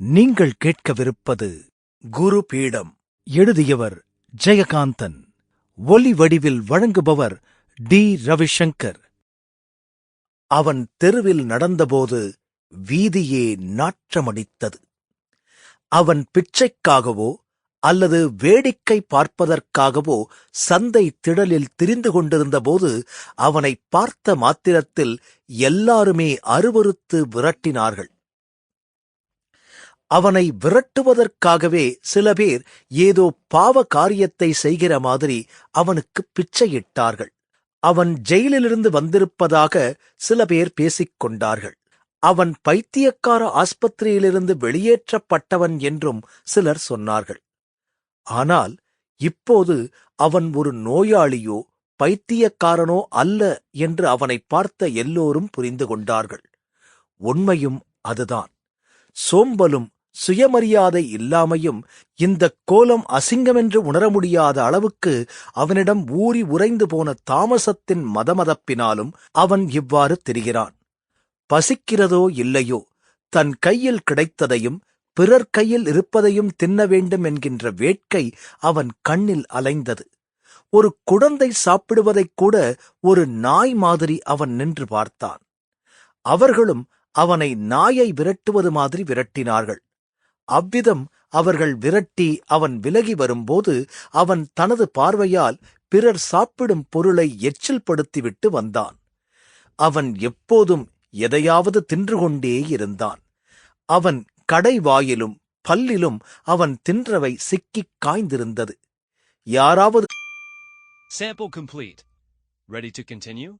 நீங்கள் கேட்கவிருப்பது குரு பீடம். எழுதியவர் ஜெயகாந்தன். ஒலி வடிவில் வழங்குபவர் டி. ரவிசங்கர். அவன் தெருவில் நடந்தபோது வீதியே நாற்றமடித்தது. அவன் பிச்சைக்காகவோ அல்லது வேடிக்கை பார்ப்பதற்காகவோ சந்தை திடலில் திரிந்து கொண்டிருந்தபோது அவனை பார்த்த மாத்திரத்தில் எல்லாருமே அருவருத்து விரட்டினார்கள். அவனை விரட்டுவதற்காகவே சில பேர் ஏதோ பாவ காரியத்தை செய்கிற மாதிரி அவனுக்கு பிச்சையிட்டார்கள். அவன் ஜெயிலிலிருந்து வந்திருப்பதாக சில பேர் பேசிக் கொண்டார்கள் அவன் பைத்தியக்கார ஆஸ்பத்திரியிலிருந்து வெளியேற்றப்பட்டவன் என்றும் சிலர் சொன்னார்கள். ஆனால் இப்போது அவன் ஒரு நோயாளியோ பைத்தியக்காரனோ அல்ல என்று அவனை பார்த்த எல்லோரும் புரிந்து கொண்டார்கள். உண்மையும் அதுதான். சோம்பலும் சுயமரியாதை இல்லாமையும் இந்த கோலம் அசிங்கமென்று உணர முடியாத அளவுக்கு அவனிடம் ஊறி உறைந்து போன தாமசத்தின் மதமதப்பினாலும் அவன் இவ்வாறு தெரிகிறான். பசிக்கிறதோ இல்லையோ தன் கையில் கிடைத்ததையும் பிறர் கையில் இருப்பதையும் தின்ன வேண்டும் என்கின்ற வேட்கை அவன் கண்ணில் அலைந்தது. ஒரு குழந்தை சாப்பிடுவதைக் கூட ஒரு நாய் மாதிரி அவன் நின்று பார்த்தான். அவர்களும் அவனை நாயை விரட்டுவது மாதிரி விரட்டினார்கள். அவ்விதம் அவர்கள் விரட்டி அவன் விலகி வரும்போது அவன் தனது பார்வையால் பிறர் சாப்பிடும் பொருளை எச்சில் படுத்திவிட்டு வந்தான் அவன் எப்போதும் எதையாவது தின்று கொண்டே இருந்தான் அவன் கடை வாயிலும் பல்லிலும் அவன் தின்றவை சிக்கிக் காய்ந்திருந்தது யாராவது Sample complete. Ready to continue?